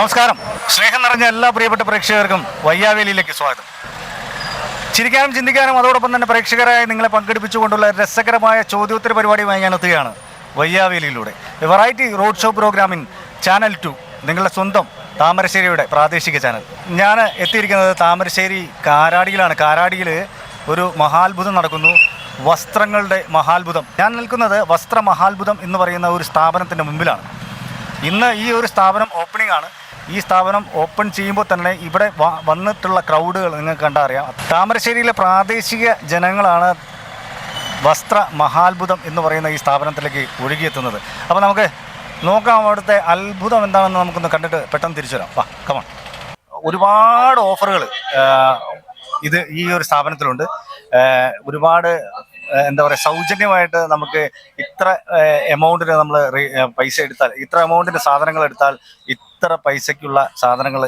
നമസ്കാരം. സ്നേഹം നിറഞ്ഞ എല്ലാ പ്രിയപ്പെട്ട പ്രേക്ഷകർക്കും വയ്യാവേലിയിലേക്ക് സ്വാഗതം. ചിരിക്കാനും ചിന്തിക്കാനും അതോടൊപ്പം തന്നെ പ്രേക്ഷകരായി നിങ്ങളെ പങ്കെടുപ്പിച്ചുകൊണ്ടുള്ള രസകരമായ ചോദ്യോത്തര പരിപാടിയുമായി ഞാൻ എത്തുകയാണ് വയ്യാവേലിയിലൂടെ. വെറൈറ്റി റോഡ് ഷോ പ്രോഗ്രാമിൻ ചാനൽ ടു നിങ്ങളുടെ സ്വന്തം താമരശ്ശേരിയുടെ പ്രാദേശിക ചാനൽ ഞാൻ എത്തിയിരിക്കുന്നത് താമരശ്ശേരി കാരാടിയിലാണ്. കാരാടിയിൽ ഒരു മഹാത്ഭുതം നടക്കുന്നു. വസ്ത്രങ്ങളുടെ മഹാത്ഭുതം. ഞാൻ നിൽക്കുന്നത് വസ്ത്ര മഹാത്ഭുതം എന്ന് പറയുന്ന ഒരു സ്ഥാപനത്തിന്റെ മുമ്പിലാണ്. ഇന്ന് ഈ ഒരു സ്ഥാപനം ഓപ്പണിംഗ് ആണ്. ഈ സ്ഥാപനം ഓപ്പൺ ചെയ്യുമ്പോൾ തന്നെ ഇവിടെ വന്നിട്ടുള്ള ക്രൗഡുകൾ നിങ്ങൾക്ക് കണ്ടാൽ അറിയാം താമരശ്ശേരിയിലെ പ്രാദേശിക ജനങ്ങളാണ് വസ്ത്ര മഹാത്ഭുതം എന്ന് പറയുന്ന ഈ സ്ഥാപനത്തിലേക്ക് ഒഴുകിയെത്തുന്നത്. അപ്പോൾ നമുക്ക് നോക്കാം അവിടുത്തെ അത്ഭുതം എന്താണെന്ന് നമുക്കൊന്ന് കണ്ടിട്ട് പെട്ടെന്ന് തിരിച്ചു വരാം. വാ കമൺ ഒരുപാട് ഓഫറുകൾ ഇത് ഈ ഒരു സ്ഥാപനത്തിലുണ്ട്. ഒരുപാട് എന്താ പറയുക സൗജന്യമായിട്ട് നമുക്ക് ഇത്ര എമൗണ്ടിന് നമ്മൾ പൈസ എടുത്താൽ ഇത്ര എമൗണ്ടിന്റെ സാധനങ്ങൾ എടുത്താൽ ഇത്ര പൈസയ്ക്കുള്ള സാധനങ്ങൾ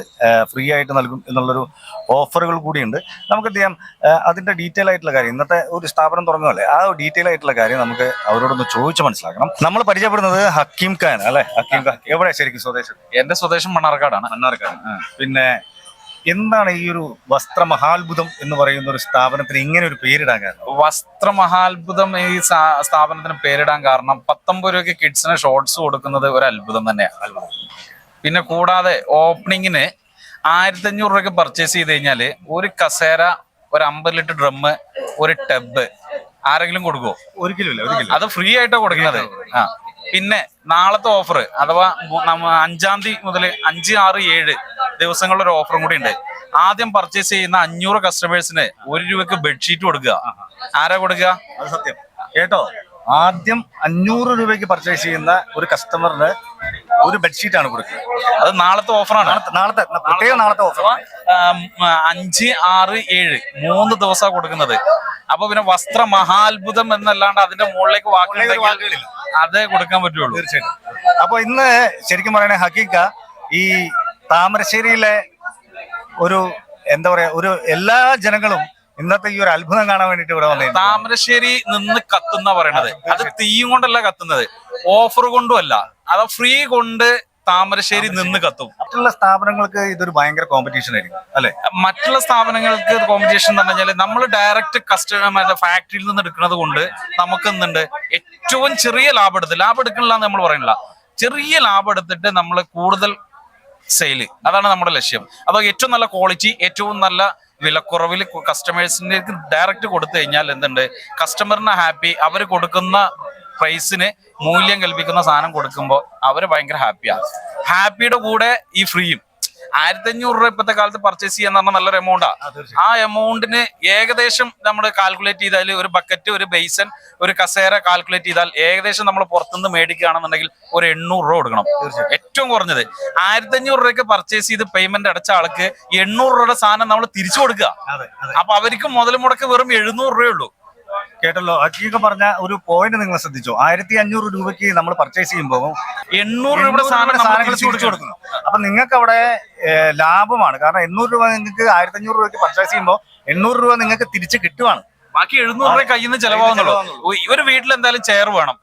ഫ്രീ ആയിട്ട് നൽകും എന്നുള്ളൊരു ഓഫറുകൾ കൂടിയുണ്ട്. നമുക്ക് എന്ത് ചെയ്യാം അതിന്റെ അതിന്റെ ഡീറ്റെയിൽ ആയിട്ടുള്ള കാര്യം ഇന്നത്തെ ഒരു സ്ഥാപനം തുടങ്ങുമല്ലേ ആ ഡീറ്റെയിൽ ആയിട്ടുള്ള കാര്യം നമുക്ക് അവരോടൊന്ന് ചോദിച്ച് മനസ്സിലാക്കണം. നമ്മൾ പരിചയപ്പെടുന്നത് ഹക്കീം ഖാൻ അല്ലേ? ഹക്കീം ഖാൻ. എവിടെ ശരിക്കും സ്വദേശം? എന്റെ സ്വദേശം മണ്ണാർക്കാടാണ്. മണ്ണാർക്കാട്. പിന്നെ എന്താണ് ഈ ഒരു വസ്ത്ര മഹാത്ഭുതം എന്ന് പറയുന്ന ഒരു സ്ഥാപനത്തിന് ഇങ്ങനെ ഒരു പേരിടാൻ കാരണം? വസ്ത്ര മഹാത്ഭുതം ഈ സ്ഥാപനത്തിന് പേരിടാൻ കാരണം പത്തൊമ്പത് രൂപയ്ക്ക് കിഡ്സിന് ഷോർട്സ് കൊടുക്കുന്നത് ഒരു അത്ഭുതം തന്നെയാണ് പിന്നെ കൂടാതെ ഓപ്പണിങ്ങിന് ആയിരത്തി അഞ്ഞൂറ് രൂപയ്ക്ക് പർച്ചേസ് ചെയ്ത് കഴിഞ്ഞാൽ ഒരു കസേര ഒരു അമ്പത് ലിറ്റർ ഡ്രമ്മ് ഒരു ടബ് ആരെങ്കിലും കൊടുക്കുമോ ഒരിക്കലും അത് ഫ്രീ ആയിട്ടാണ് കൊടുക്കുന്നത്. ആ. പിന്നെ നാളത്തെ ഓഫർ അഥവാ അഞ്ചാം തീയതി മുതൽ അഞ്ച് ആറ് ഏഴ് ദിവസങ്ങളുടെ ഒരു ഓഫറും കൂടി ഉണ്ട്. ആദ്യം പർച്ചേസ് ചെയ്യുന്ന അഞ്ഞൂറ് കസ്റ്റമേഴ്സിന് ഒരു രൂപക്ക് ബെഡ്ഷീറ്റ് കൊടുക്കുക. ആരാ കൊടുക്കുക? അത് സത്യം. കേട്ടോ? ആദ്യം അഞ്ഞൂറ് രൂപയ്ക്ക് പർച്ചേസ് ചെയ്യുന്ന ഒരു കസ്റ്റമറിന് ഒരു ബെഡ്ഷീറ്റ് ആണ് കൊടുക്കുന്നത് അത് നാളത്തെ ഓഫറാണ് നാളത്തെ പ്രത്യേകം നാളത്തെ ഓഫർ അഞ്ച് ആറ് ഏഴ് മൂന്ന് ദിവസമാണ് കൊടുക്കുന്നത്. അപ്പൊ പിന്നെ വസ്ത്ര മഹാത്ഭുതം എന്നല്ലാണ്ട് അതിന്റെ മുകളിലേക്ക് വാക്കുകളില്ല. അതേ കൊടുക്കാൻ പറ്റുള്ളൂ. തീർച്ചയായിട്ടും. അപ്പൊ ഇന്ന് ശരിക്കും പറയണേ ഹക്കീക്ക ഈ താമരശ്ശേരിയിലെ ഒരു എന്താ പറയാ ഒരു എല്ലാ ജനങ്ങളും ഇന്നത്തെ ഈ ഒരു അത്ഭുതം കാണാൻ വേണ്ടിട്ട് ഇവിടെ വന്നത് താമരശ്ശേരി നിന്ന് കത്തുന്ന പറയണത്. അത് തീയും കൊണ്ടല്ല കത്തുന്നത്. ഓഫർ കൊണ്ടും അല്ല. അത് ഫ്രീ കൊണ്ട് താമരശ്ശേരി നിന്ന് കത്തും. മറ്റുള്ള സ്ഥാപനങ്ങൾക്ക് ഇതൊരു ഭയങ്കര കോമ്പറ്റീഷൻ ആയിരിക്കും അല്ലെ? മറ്റുള്ള സ്ഥാപനങ്ങൾക്ക് കോമ്പറ്റീഷൻ എന്ന് പറഞ്ഞാൽ നമ്മൾ ഡയറക്റ്റ് കസ്റ്റമർ ഫാക്ടറിയിൽ നിന്ന് എടുക്കുന്നത് കൊണ്ട് നമുക്ക് എന്തുണ്ട്? ഏറ്റവും ചെറിയ ലാഭം എടുത്ത് ലാഭം എടുക്കണില്ല എന്ന് നമ്മൾ പറയണില്ല. ചെറിയ ലാഭം എടുത്തിട്ട് നമ്മൾ കൂടുതൽ സെയിൽ അതാണ് നമ്മുടെ ലക്ഷ്യം. അപ്പോൾ ഏറ്റവും നല്ല ക്വാളിറ്റി ഏറ്റവും നല്ല വിലക്കുറവിൽ കസ്റ്റമേഴ്സിലേക്ക് ഡയറക്റ്റ് കൊടുത്തു കഴിഞ്ഞാൽ എന്തുണ്ട്? കസ്റ്റമറിന് ഹാപ്പി അവർ കൊടുക്കുന്ന പ്രൈസിന് മൂല്യം കൽപ്പിക്കുന്ന സാധനം കൊടുക്കുമ്പോൾ അവർ ഭയങ്കര ഹാപ്പിയാണ് ഹാപ്പിയുടെ കൂടെ ഈ ഫ്രീയും ആയിരത്തി അഞ്ഞൂറ് രൂപ ഇപ്പോഴത്തെ കാലത്ത് പർച്ചേസ് ചെയ്യാന്ന് പറഞ്ഞാൽ നല്ലൊരു എമൗണ്ടാ ആ. എമൗണ്ടിന് ഏകദേശം നമ്മൾ കാൽക്കുലേറ്റ് ചെയ്താൽ ഒരു ബക്കറ്റ് ഒരു ബേസൻ ഒരു കസേര കാൽക്കുലേറ്റ് ചെയ്താൽ ഏകദേശം നമ്മൾ പുറത്തുനിന്ന് മേടിക്കുകയാണെന്നുണ്ടെങ്കിൽ ഒരു എണ്ണൂറ് രൂപ കൊടുക്കണം. ഏറ്റവും കുറഞ്ഞത്. ആയിരത്തി അഞ്ഞൂറ് രൂപയ്ക്ക് പർച്ചേസ് ചെയ്ത് പേയ്മെന്റ് അടച്ച ആൾക്ക് എണ്ണൂറ് രൂപയുടെ സാധനം നമ്മൾ തിരിച്ചു കൊടുക്കുക. അപ്പൊ അവർക്ക് മുതൽ മുടക്ക് വെറും എഴുന്നൂറ് രൂപയേ ഉള്ളൂ. കേട്ടല്ലോ? ഹക്കീക്ക പറഞ്ഞ ഒരു പോയിന്റ് നിങ്ങൾ ശ്രദ്ധിച്ചോ? ആയിരത്തി അഞ്ഞൂറ് രൂപയ്ക്ക് നമ്മൾ പർച്ചേസ് ചെയ്യുമ്പോൾ എണ്ണൂറ് രൂപയുടെ സാധനങ്ങൾ തിരിച്ചു കൊടുക്കുന്നു. അപ്പൊ നിങ്ങൾക്ക് അവിടെ ലാഭമാണ്. കാരണം എണ്ണൂറ് രൂപ നിങ്ങൾക്ക് ആയിരത്തി അഞ്ഞൂറ് രൂപയ്ക്ക് പർച്ചേസ് ചെയ്യുമ്പോൾ എണ്ണൂറ് രൂപ നിങ്ങൾക്ക് തിരിച്ച് കിട്ടുവാണ്. ബാക്കി എഴുന്നൂറ് രൂപ കയ്യിൽ നിന്ന് ചെലവാകുന്നുള്ളൂ. ഒരു വീട്ടിൽ എന്തായാലും ചെയർ വേണം.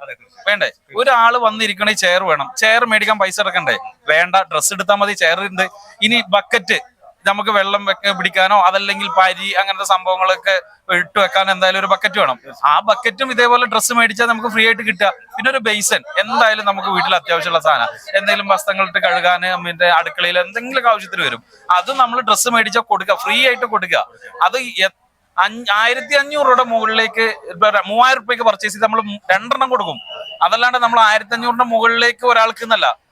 വേണ്ടേ? ഒരാൾ വന്നിരിക്കണേ ചെയർ വേണം. ചെയർ മേടിക്കാൻ പൈസ എടുക്കണ്ടേ? വേണ്ട. ഡ്രസ്സ് എടുത്താൽ മതി. ചെയർ ഉണ്ട് ഇനി ബക്കറ്റ് നമുക്ക് വെള്ളം വെക്ക പിടിക്കാനോ അതല്ലെങ്കിൽ പരി അങ്ങനത്തെ സംഭവങ്ങളൊക്കെ ഇട്ട് വെക്കാൻ എന്തായാലും ഒരു ബക്കറ്റ് വേണം. ആ ബക്കറ്റും ഇതേപോലെ ഡ്രസ്സ് മേടിച്ചാൽ നമുക്ക് ഫ്രീ ആയിട്ട് കിട്ടുക. പിന്നെ ഒരു ബേസൻ എന്തായാലും നമുക്ക് വീട്ടിൽ അത്യാവശ്യമുള്ള സാധനം. എന്തെങ്കിലും വസ്ത്രങ്ങൾ ഇട്ട് കഴുകാൻ പിന്നെ അടുക്കളയിൽ എന്തെങ്കിലും ആവശ്യത്തിന് വരും. അത് നമ്മൾ ഡ്രസ്സ് മേടിച്ചാൽ കൊടുക്കുക. ഫ്രീ ആയിട്ട് കൊടുക്കുക. അത് ആയിരത്തി അഞ്ഞൂറ് രൂപയുടെ മുകളിലേക്ക് മൂവായിരം രൂപയ്ക്ക് പർച്ചേസ് ചെയ്ത് നമ്മൾ രണ്ടെണ്ണം കൊടുക്കും. അതല്ലാണ്ട് നമ്മൾ ആയിരത്തി അഞ്ഞൂറിന്റെ മുകളിലേക്ക് ഒരാൾക്ക്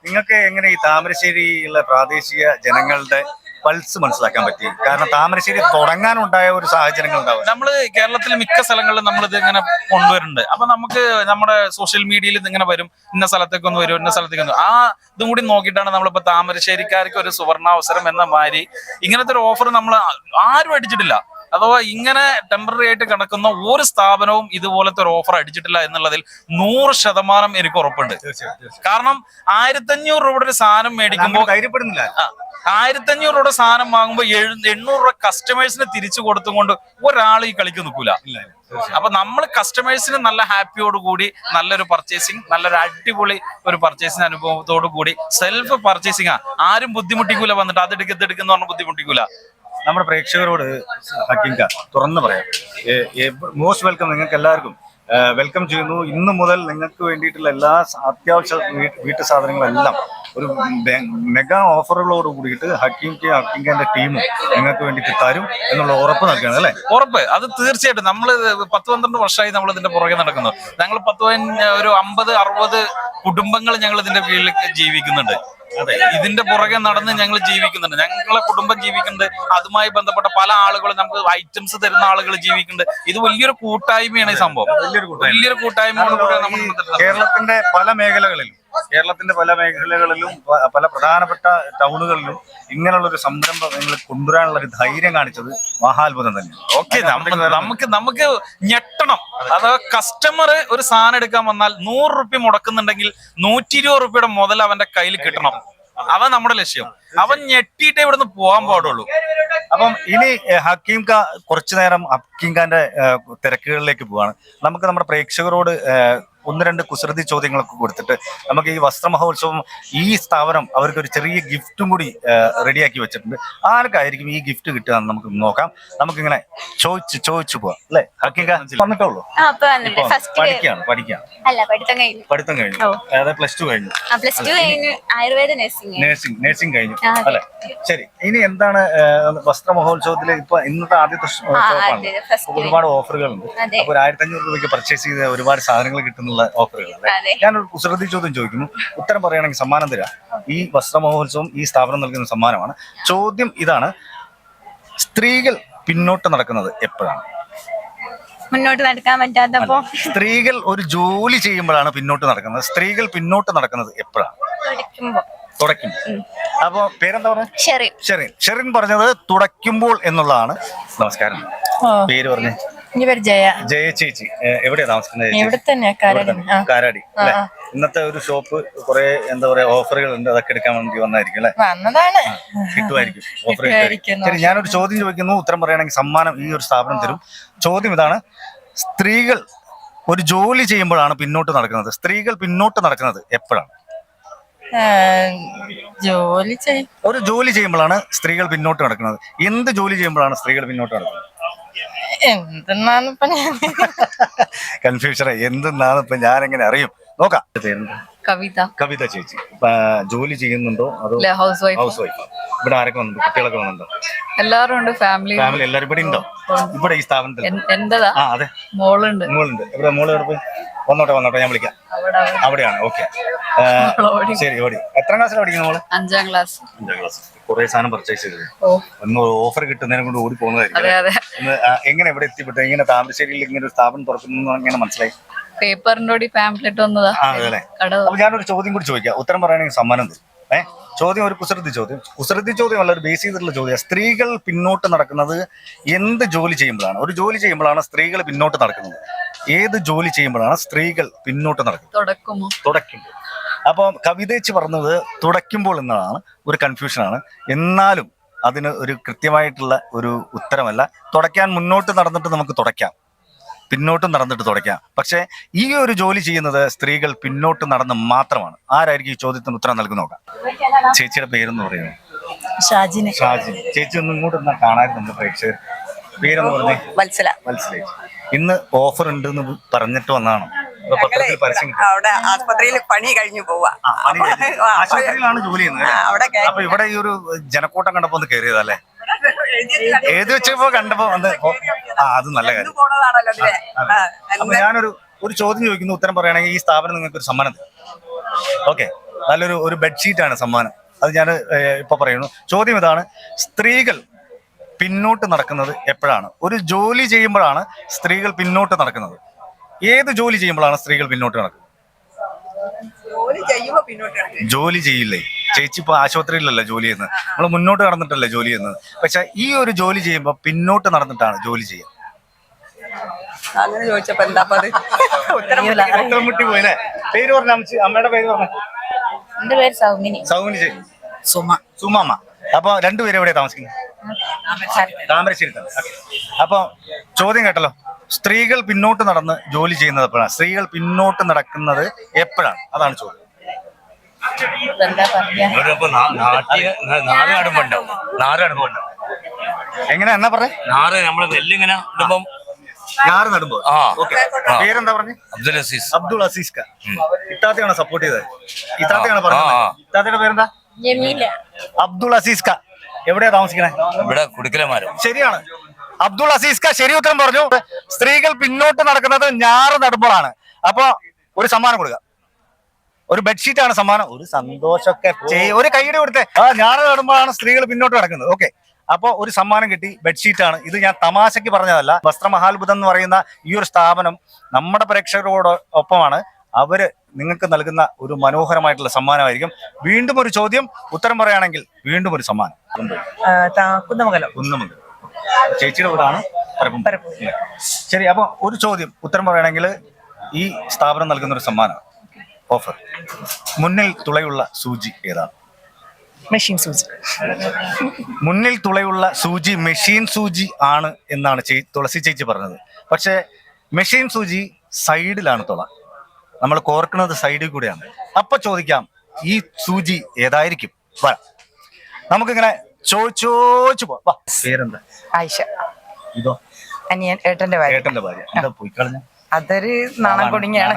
നിങ്ങൾക്ക് എങ്ങനെ ഈ താമരശ്ശേരിയിലുള്ള പ്രാദേശിക ജനങ്ങളുടെ പൾസ് മനസ്സിലാക്കാൻ പറ്റി. കാരണം താമരശ്ശേരി തുടങ്ങാനുണ്ടായ ഒരു സാഹചര്യങ്ങൾ ഉണ്ടാവും നമ്മൾ കേരളത്തിൽ മിക്ക സ്ഥലങ്ങളിലും നമ്മൾ ഇത് ഇങ്ങനെ കൊണ്ടുവരുന്നുണ്ട്. അപ്പൊ നമുക്ക് നമ്മുടെ സോഷ്യൽ മീഡിയയിൽ ഇത് ഇങ്ങനെ വരും. ഇന്ന സ്ഥലത്തേക്ക് ഒന്ന് വരും ഇന്ന സ്ഥലത്തേക്ക് ഒന്ന് ആ ഇതും കൂടി നോക്കിയിട്ടാണ് നമ്മളിപ്പോ താമരശ്ശേരിക്കാർക്ക് ഒരു സുവർണാവസരം എന്ന മാതിരി ഇങ്ങനത്തെ ഒരു ഓഫർ നമ്മൾ ആരും അടിച്ചിട്ടില്ല. അഥവാ ഇങ്ങനെ ടെമ്പററി ആയിട്ട് കിടക്കുന്ന ഒരു സ്ഥാപനവും ഇതുപോലത്തെ ഒരു ഓഫർ അടിച്ചിട്ടില്ല എന്നുള്ളതിൽ നൂറ് ശതമാനം എനിക്ക് ഉറപ്പുണ്ട്. കാരണം ആയിരത്തി അഞ്ഞൂറ് രൂപയുടെ ഒരു സാധനം മേടിക്കുമ്പോൾ ധൈര്യപ്പെടുന്നില്ല. ആയിരത്തഞ്ഞൂറ് രൂപയുടെ സാധനം വാങ്ങുമ്പോൾ എണ്ണൂറ് രൂപ കസ്റ്റമേഴ്സിന് തിരിച്ചു കൊടുത്തുകൊണ്ട് ഒരാൾ ഈ കളിക്ക് നിൽക്കൂല. അപ്പൊ നമ്മൾ കസ്റ്റമേഴ്സിന് നല്ല ഹാപ്പിയോട് കൂടി നല്ലൊരു പർച്ചേസിങ് നല്ലൊരു അടിപൊളി ഒരു പർച്ചേസിങ് അനുഭവത്തോടു കൂടി സെൽഫ് പർച്ചേസിങ് ആരും ബുദ്ധിമുട്ടിക്കൂല വന്നിട്ട് അത് എടുക്കുക എടുക്കുന്ന പറഞ്ഞാൽ ബുദ്ധിമുട്ടിക്കൂല. നമ്മുടെ പ്രേക്ഷകരോട് തുറന്നു പറയാം. മോസ്റ്റ് വെൽക്കം നിങ്ങൾക്ക് എല്ലാവർക്കും. വെൽക്കം ചെയ്യുന്നു. ഇന്നു മുതൽ നിങ്ങൾക്ക് വേണ്ടിയിട്ടുള്ള എല്ലാ അത്യാവശ്യ വീട്ടു സാധനങ്ങളെല്ലാം ഒരു മെഗാ ഓഫറുകളോട് കൂടിയിട്ട് ഹക്കിം ഹക്കിങ്കന്റെ ടീമും നിങ്ങൾക്ക് വേണ്ടിയിട്ട് തരും എന്നുള്ള ഉറപ്പ് നൽകുകയാണ് അല്ലേ? ഉറപ്പ്. അത് തീർച്ചയായിട്ടും. നമ്മൾ പത്ത് പന്ത്രണ്ട് വർഷമായി നമ്മൾ ഇതിന്റെ പുറകെ നടക്കുന്നു. ഞങ്ങൾ പത്ത് ഒരു അമ്പത് അറുപത് കുടുംബങ്ങൾ ഞങ്ങൾ ഇതിന്റെ കീഴിൽ ജീവിക്കുന്നുണ്ട്. അതെ. ഇതിന്റെ പുറകെ നടന്ന് ഞങ്ങൾ ജീവിക്കുന്നുണ്ട്. ഞങ്ങളെ കുടുംബം ജീവിക്കുന്നുണ്ട്. അതുമായി ബന്ധപ്പെട്ട പല ആളുകളും നമുക്ക് ഐറ്റംസ് തരുന്ന ആളുകൾ ജീവിക്കുന്നുണ്ട്. ഇത് വലിയൊരു കൂട്ടായ്മയാണ് ഈ സംഭവം. വലിയൊരു കൂട്ടായ്മ. വലിയൊരു കൂട്ടായ്മയോട് കൂടി നമ്മൾ കേരളത്തിന്റെ പല മേഖലകളിലും കേരളത്തിന്റെ പല മേഖലകളിലും പല പ്രധാനപ്പെട്ട ടൗണുകളിലും ഇങ്ങനെയുള്ള ഒരു സംരംഭം നിങ്ങൾ കൊണ്ടുവരാനുള്ള ഒരു ധൈര്യം കാണിച്ചത് മഹാത്ഭുതം തന്നെയാണ്. ഓക്കെ നമുക്ക് നമുക്ക് ഞെട്ടണം. അത് കസ്റ്റമർ ഒരു സാധനം എടുക്കാൻ വന്നാൽ നൂറ് റുപ്യ മുടക്കുന്നുണ്ടെങ്കിൽ നൂറ്റി ഇരുപത് റുപ്യയുടെ മുതൽ അവന്റെ കയ്യിൽ കിട്ടണം. അവൻ നമ്മുടെ ലക്ഷ്യം. അവൻ ഞെട്ടിയിട്ടേ ഇവിടുന്ന് പോകാൻ പാടുള്ളൂ. അപ്പം ഇനി ഹക്കീം ഖാ കുറച്ചു നേരം ഹക്കീം ഖാന്റെ തിരക്കുകളിലേക്ക് പോവാണ്. നമുക്ക് നമ്മുടെ പ്രേക്ഷകരോട് ഒന്ന് രണ്ട് കുസൃതി ചോദ്യങ്ങളൊക്കെ കൊടുത്തിട്ട് നമുക്ക് ഈ വസ്ത്രമഹോത്സവം ഈ സ്ഥാപനം അവർക്ക് ഒരു ചെറിയ ഗിഫ്റ്റും കൂടി റെഡിയാക്കി വെച്ചിട്ടുണ്ട്. ആർക്കായിരിക്കും ഈ ഗിഫ്റ്റ് കിട്ടുക എന്ന് നമുക്ക് നോക്കാം. നമുക്കിങ്ങനെ ചോദിച്ച് ചോദിച്ചു പോവാം അല്ലേ? ഹക്കീം ഖാ വന്നിട്ടുള്ളൂ പഠിക്കാണ് അല്ല പഠിത്തം കഴിഞ്ഞു. അതായത് പ്ലസ് ടു കഴിഞ്ഞു. പ്ലസ് ടു കഴിഞ്ഞു ആയുർവേദ നഴ്സിംഗ് നേഴ്സിംഗ് നേഴ്സിംഗ് കഴിഞ്ഞു. അല്ലെ? ശരി. ഇനി എന്താണ് വസ്ത്രമഹോത്സവത്തിൽ വസ്ത്ര മഹോത്സവത്തിൽ ഇപ്പൊ ഇന്നത്തെ ആദ്യത്തെ ഒരുപാട് ഓഫറുകളുണ്ട്. ഉണ്ട് അപ്പൊ ഒരു ആയിരത്തി അഞ്ഞൂറ് രൂപയ്ക്ക് പർച്ചേസ് ചെയ്ത് ഒരുപാട് സാധനങ്ങൾ കിട്ടുന്നുള്ള ഓഫറുകൾ ഓഫറുകളല്ലേ ഞാനൊരു കുസൃതി ചോദ്യം ചോദിക്കുന്നു. ഉത്തരം പറയുകയാണെങ്കിൽ സമ്മാനം തരാം. ഈ വസ്ത്രമഹോത്സവം ഈ സ്ഥാപനം നൽകുന്ന സമ്മാനമാണ്. ചോദ്യം ഇതാണ്. സ്ത്രീകൾ പിന്നോട്ട് നടക്കുന്നത് എപ്പോഴാണ്? മുന്നോട്ട് നടക്കാൻ പറ്റാത്തപ്പോ സ്ത്രീകൾ ഒരു ജോലി ചെയ്യുമ്പോഴാണ് പിന്നോട്ട് നടക്കുന്നത്. സ്ത്രീകൾ പിന്നോട്ട് നടക്കുന്നത് എപ്പോഴാണ്? അപ്പൊ പേരെന്താ പറയുക ഷെറിൻ. ഷെറിൻ. ഷെറിൻ പറഞ്ഞത് തുടയ്ക്കുമ്പോൾ എന്നുള്ളതാണ്. നമസ്കാരം. പേര് പറഞ്ഞേ. ഇനി പേര് ജയ. ജയ ചേച്ചി. എവിടെയാ താമസിക്കുന്നത്? ഇവിടെ തന്നെ. കാരാടി. ഇന്നത്തെ ഒരു ഷോപ്പ് കുറെ എന്താ പറയാ ഓഫറുകൾ ഉണ്ട് അതൊക്കെ എടുക്കാൻ വേണ്ടി വന്നായിരിക്കും അല്ലെ? വന്നതാണ്. കിട്ടുമായിരിക്കും. ഓഫർ കിട്ടുമായിരിക്കും. ശരി ഞാനൊരു ചോദ്യം ചോദിക്കുന്നു. ഉത്തരം പറയുകയാണെങ്കിൽ സമ്മാനം ഈ ഒരു സ്ഥാപനം തരും. ചോദ്യം ഇതാണ്. സ്ത്രീകൾ ഒരു ജോലി ചെയ്യുമ്പോഴാണ് പിന്നോട്ട് നടക്കുന്നത്. സ്ത്രീകൾ പിന്നോട്ട് നടക്കുന്നത് എപ്പോഴാണ്? ജോലി ചെയ്യും ഒരു ജോലി ചെയ്യുമ്പോഴാണ് സ്ത്രീകൾ പിന്നോട്ട് നടക്കുന്നത്. എന്ത് ജോലി ചെയ്യുമ്പോഴാണ് സ്ത്രീകൾ പിന്നോട്ട് നടക്കുന്നത്? എന്തെന്നാണ് ഇപ്പൊ ഞാൻ കൺഫ്യൂഷനെ എന്തെന്നാണ് ഇപ്പൊ ഞാൻ എങ്ങനെ അറിയും? നോക്കാം? കവിത. കവിത ചേച്ചി. ജോലി ചെയ്യുന്നുണ്ടോ? അതോ ഹൗസ് വൈഫ് ഹൗസ് വൈഫ് ഇവിടെ ആരൊക്കെ വന്നു? കുട്ടികളൊക്കെ വന്നുണ്ടോ എല്ലാവരും ഉണ്ട് ഫാമിലി ഫാമിലി എല്ലാവരും ഇവിടെ ഉണ്ടോ? ഇവിടെ ഈ സ്ഥാപനത്തിൽ? എന്റേതാ? ആ അതെ. മോളുണ്ട്. മോളുണ്ട്. ഇവിടെ മോൾ എവിടെ പോയി വന്നോട്ടെ വന്നോട്ടെ ഞാൻ വിളിക്കാം. അവിടെയാണ് ഓക്കെ. ശരി ഓടി. എത്ര ക്ലാസ്സിലാണ് പഠിക്കുന്നത് മോൾ? അഞ്ചാം ക്ലാസ്. അഞ്ചാം ക്ലാസ്. കുറെ സാധനം പർച്ചേസ് ചെയ്തത്. ഒന്ന് ഓഫർ കിട്ടുന്നതിനെ കൊണ്ട് ഓടി പോകുന്നതായിരിക്കും എങ്ങനെ ഇവിടെ എത്തിപ്പെട്ടു? ഇങ്ങനെ താമരശ്ശേരിയിൽ ഇങ്ങനെ ഒരു സ്ഥാപനം തുറക്കുന്നു എങ്ങനെ മനസ്സിലായി? പേപ്പറിന്റെ പാംപ്ലെറ്റ് വന്നതാ. അതെ അപ്പൊ ഞാനൊരു ചോദ്യം കൂടി ചോദിക്കാം. ഉത്തരം പറയുകയാണെങ്കിൽ സമ്മാനം തരും. ഏ? ചോദ്യം ഒരു കുസൃതി ചോദ്യം. കുസൃതി ചോദ്യം അല്ല ഒരു ബേസ് ചെയ്തിട്ടുള്ള ചോദ്യം സ്ത്രീകൾ പിന്നോട്ട് നടക്കുന്നത് എന്ത് ജോലി ചെയ്യുമ്പോഴാണ്? ഒരു ജോലി ചെയ്യുമ്പോഴാണ് സ്ത്രീകൾ പിന്നോട്ട് നടക്കുന്നത്. ഏത് ജോലി ചെയ്യുമ്പോഴാണ് സ്ത്രീകൾ പിന്നോട്ട് നടക്കുന്നത്? തുടയ്ക്കുമ്പോൾ. അപ്പം കവിതച്ച് പറഞ്ഞത് തുടയ്ക്കുമ്പോൾ എന്നതാണ് ഒരു കൺഫ്യൂഷനാണ് എന്നാലും അതിന് ഒരു കൃത്യമായിട്ടുള്ള ഒരു ഉത്തരമല്ല. തുടയ്ക്കാൻ മുന്നോട്ട് നടന്നിട്ട് നമുക്ക് തുടയ്ക്കാം. പിന്നോട്ട് നടന്നിട്ട് തുടയ്ക്കാം പക്ഷേ ഈ ഒരു ജോലി ചെയ്യുന്നത് സ്ത്രീകൾ പിന്നോട്ട് നടന്ന് മാത്രമാണ്. ആരായിരിക്കും ഈ ചോദ്യത്തിന് ഉത്തരം നൽകി നോക്കാം. ചേച്ചിയുടെ പേരെന്ന് പറയുന്നത് ഷാജിന്. ഷാജി. ചേച്ചി ഒന്നും ഇങ്ങോട്ട് എന്നാ കാണാതെ നമ്മുടെ പ്രേക്ഷകർ. പേരെന്ന് പറഞ്ഞേ? മത്സല മനസ്സിലായി ഇന്ന് ഓഫർ ഉണ്ട് എന്ന് പറഞ്ഞിട്ട് വന്നാണ് അവിടെ ആസ്പത്രിയിൽ പണി കഴിഞ്ഞു പോവാ. ആ, പണി കഴിഞ്ഞു. ആശുപത്രിയിലാണ് ജോലി ചെയ്യുന്നത്? അപ്പൊ ഇവിടെ ഈ ഒരു ജനക്കൂട്ടം കണ്ടപ്പോ ഒന്ന് കയറിയതല്ലേ ഏത് വെച്ചപ്പോ കണ്ടപ്പോ വന്ന് ആ അത് നല്ല കാര്യം. അപ്പൊ ഞാനൊരു ഒരു ചോദ്യം ചോദിക്കുന്നു. ഉത്തരം പറയുകയാണെങ്കിൽ ഈ സ്ഥാപനം നിങ്ങൾക്ക് ഒരു സമ്മാനം ഓക്കെ. നല്ലൊരു ഒരു ബെഡ്ഷീറ്റ് ആണ് സമ്മാനം. അത് ഞാൻ ഇപ്പൊ പറയുന്നു. ചോദ്യം ഇതാണ്. സ്ത്രീകൾ പിന്നോട്ട് നടക്കുന്നത് എപ്പോഴാണ്? ഒരു ജോലി ചെയ്യുമ്പോഴാണ് സ്ത്രീകൾ പിന്നോട്ട് നടക്കുന്നത്. ഏത് ജോലി ചെയ്യുമ്പോഴാണ് സ്ത്രീകൾ പിന്നോട്ട് നടക്കുന്നത്. ജോലി ചെയ്യില്ലേ? ചേച്ചി ഇപ്പൊ ആശുപത്രിയിലല്ല ജോലി ചെയ്യുന്നത്? നമ്മൾ മുന്നോട്ട് നടന്നിട്ടല്ലേ ജോലി ചെയ്യുന്നത്? പക്ഷെ ഈ ഒരു ജോലി ചെയ്യുമ്പോൾ പിന്നോട്ട് നടന്നിട്ടാണ് ജോലി ചെയ്യുക. അങ്ങനെ ചോദിച്ചപ്പോ എന്താ ഉത്തരം മുട്ടി പോയില്ലേ പേര് പറഞ്ഞ അമ്മയുടെ പേര് പറഞ്ഞ? എന്റെ പേര് സൗമിനി. സൗമിനി ചേച്ചി. സുമ. സുമാമ്മ. അപ്പൊ രണ്ടുപേരും എവിടെയാ താമസിക്കുന്നത്? താമരശ്ശേരി. അപ്പൊ ചോദ്യം കേട്ടല്ലോ. സ്ത്രീകൾ പിന്നോട്ട് നടന്ന് ജോലി ചെയ്യുന്നത് എപ്പോഴാണ്? സ്ത്രീകൾ പിന്നോട്ട് നടക്കുന്നത് എപ്പോഴാണ്? അതാണ് ചോദ്യം. എന്താ പറയാ അവരപ്പോ നാ- നാട്ടി നാറ് ഉണ്ടാവും. എങ്ങനെ എന്നാ പറഞ്ഞേ? നാറ് നമ്മൾ നെല്ലിങ്ങനെ ഇടുമ്പം ഞാറ് നടുമ്പോ. ആ. പേരെന്താ പറഞ്ഞു? അബ്ദുൽ അസീസ്. അബ്ദുൾ അസീസ് ഖാൻ. ഇത്താത്തയാണ് സപ്പോർട്ട് ചെയ്തത്? ഇത്താത്തയാണ് പറഞ്ഞത്? ആ, ആ. ഇത്താത്തയുടെ പേരെന്താ? ജമീല. അബ്ദുൾ അസീസ് ക എവിടെയാ താമസിക്കണേ? ഇവിടെ കുടുക്കലമാരും. ശരിയാണ്. അബ്ദുൾ അസീസ് ക ശരി ഉത്തരം പറഞ്ഞു. സ്ത്രീകൾ പിന്നോട്ട് നടക്കുന്നത് ഞാറ് നടുമ്പോഴാണ് അപ്പൊ ഒരു സമ്മാനം കൊടുക്കുക ഒരു ബെഡ്ഷീറ്റ് ആണ് സമ്മാനം. ഒരു സന്തോഷമൊക്കെ. ഒരു കൈയുടെ കൊടുത്തെ. ആ ഞാൻ നടുമ്പോഴാണ് സ്ത്രീകൾ പിന്നോട്ട് നടക്കുന്നത്. ഓക്കെ അപ്പോൾ ഒരു സമ്മാനം കിട്ടി. ബെഡ്ഷീറ്റ് ആണ്. ഇത് ഞാൻ തമാശയ്ക്ക് പറഞ്ഞതല്ല. വസ്ത്രമഹാത്ഭുതം എന്ന് പറയുന്ന ഈ ഒരു സ്ഥാപനം നമ്മുടെ പ്രേക്ഷകരോട് ഒപ്പമാണ്. അവർ നിങ്ങൾക്ക് നൽകുന്ന ഒരു മനോഹരമായിട്ടുള്ള സമ്മാനമായിരിക്കും. വീണ്ടും ഒരു ചോദ്യം. ഉത്തരം പറയുകയാണെങ്കിൽ വീണ്ടും ഒരു സമ്മാനം. കുന്നമംഗലം. ചേച്ചിയുടെ വീടാണ് ശരി അപ്പൊ ഒരു ചോദ്യം. ഉത്തരം പറയുകയാണെങ്കിൽ ഈ സ്ഥാപനം നൽകുന്ന ഒരു സമ്മാനം. ഓഫർ. മുന്നിൽ തുളയുള്ള സൂചി ഏതാണ്? മെഷീൻ സൂചി. മുന്നിൽ തുളയുള്ള സൂചി മെഷീൻ സൂചി ആണ് എന്നാണ് ചേ തുളസി ചേച്ചി പറഞ്ഞത്. പക്ഷേ മെഷീൻ സൂചി സൈഡിലാണ് തുള. നമ്മൾ കോർക്കുന്നത് സൈഡിൽ കൂടെയാണ്. അപ്പൊ ചോദിക്കാം ഈ സൂചി ഏതായിരിക്കും? വരാം നമുക്കിങ്ങനെ ചോദിച്ചോച്ചു വാ, പേരെന്താ? ആയിഷ. ഇതോ? അനിയൻ ഏട്ടന്റെ ഭാര്യ. ഏട്ടന്റെ ഭാര്യ. എന്താ പോയി കളഞ്ഞ? അതൊരു നാണം കുടുങ്ങിയാണ്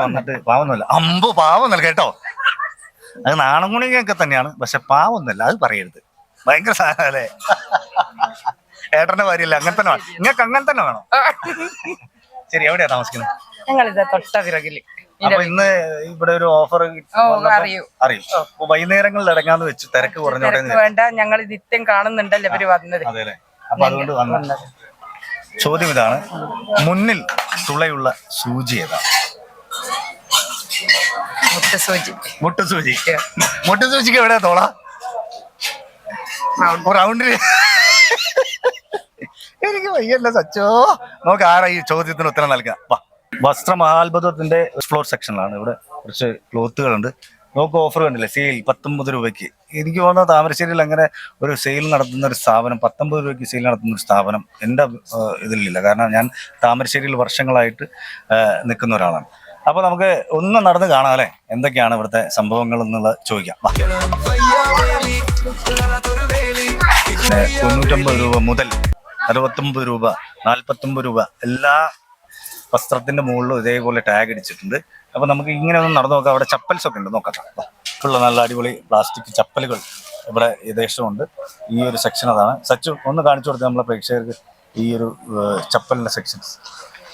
വന്നിട്ട് പാവൊന്നുമല്ല. അമ്പ് പാവൊന്നല്ല കേട്ടോ. അത് നാണംകുണിയൊക്കെ തന്നെയാണ്. പക്ഷെ പാവൊന്നുമല്ല അത് പറയരുത്. ഭയങ്കര സാധനം അല്ലേ ഏട്ടന്റെ ഭാര്യയല്ല? അങ്ങനെ തന്നെ വേണം. നിങ്ങൾക്ക് അങ്ങനെ തന്നെ വേണം. ശരി എവിടെയാ താമസിക്കുന്നത്? ഞങ്ങളിത് തൊട്ട പിറകിൽ അപ്പൊ ഇന്ന് ഇവിടെ ഒരു ഓഫർ അറിയൂ. അറിയും വൈകുന്നേരങ്ങളിൽ ഇറങ്ങാന്ന് വെച്ച് തിരക്ക് കുറഞ്ഞോട്ടെ വേണ്ട. ഞങ്ങൾ നിത്യം കാണുന്നുണ്ടല്ലോ ഇവർ വന്നത്. അതെ അപ്പൊ അതുകൊണ്ട് വന്നു. ചോദ്യം ഇതാണ്. മുന്നിൽ തുളയുള്ള സൂചി ഏതാ? മുട്ടസൂചി. മുട്ടസൂചിക്ക് മുട്ട സൂചി മുട്ട സൂചിക്ക് എവിടെയാ തോള റൗണ്ടിൽ. എനിക്ക് വയ്യല്ല സച്ചോ. നമുക്ക് ആരാ ഈ ചോദ്യത്തിന് ഉത്തരം നൽകാം വാ. എക്സ്പ്ലോർ സെക്ഷനിലാണ് ഇവിടെ കുറച്ച് ക്ലോത്തുകളുണ്ട് നമുക്ക് ഓഫർ കണ്ടില്ലേ? സെയിൽ പത്തൊമ്പത് രൂപയ്ക്ക്. എനിക്ക് തോന്നുന്നത് താമരശ്ശേരിയിൽ അങ്ങനെ ഒരു സെയിൽ നടത്തുന്ന ഒരു സ്ഥാപനം പത്തൊമ്പത് രൂപയ്ക്ക് സെയിൽ നടത്തുന്ന ഒരു സ്ഥാപനം എന്റെ ഇതിലില്ല. കാരണം ഞാൻ താമരശ്ശേരിയിൽ വർഷങ്ങളായിട്ട് നിൽക്കുന്ന ഒരാളാണ്. അപ്പോൾ നമുക്ക് ഒന്ന് നടന്ന് കാണാം അല്ലേ? എന്തൊക്കെയാണ് ഇവിടുത്തെ സംഭവങ്ങൾ എന്നുള്ളത് ചോദിക്കാം. തൊണ്ണൂറ്റൊമ്പത് രൂപ മുതൽ അറുപത്തൊമ്പത് രൂപ നാൽപ്പത്തൊമ്പത് രൂപ എല്ലാ വസ്ത്രത്തിന്റെ മുകളിലും ഇതേപോലെ ടാഗ് അടിച്ചിട്ടുണ്ട് അപ്പൊ നമുക്ക് ഇങ്ങനെ ഒന്ന് നടന്നു നോക്കാം. അവിടെ ചപ്പൽസ് ഒക്കെ ഉണ്ട്. നോക്കാം. ഉള്ള നല്ല അടിപൊളി പ്ലാസ്റ്റിക് ചപ്പലുകൾ ഇവിടെ യഥേഷ്ടമുണ്ട് ഈ ഒരു സെക്ഷൻ അതാണ്. സച്ചു ഒന്ന് കാണിച്ചു കൊടുത്ത് നമ്മളെ പ്രേക്ഷകർക്ക് ഈ ഒരു ചപ്പലിന്റെ സെക്ഷൻസ്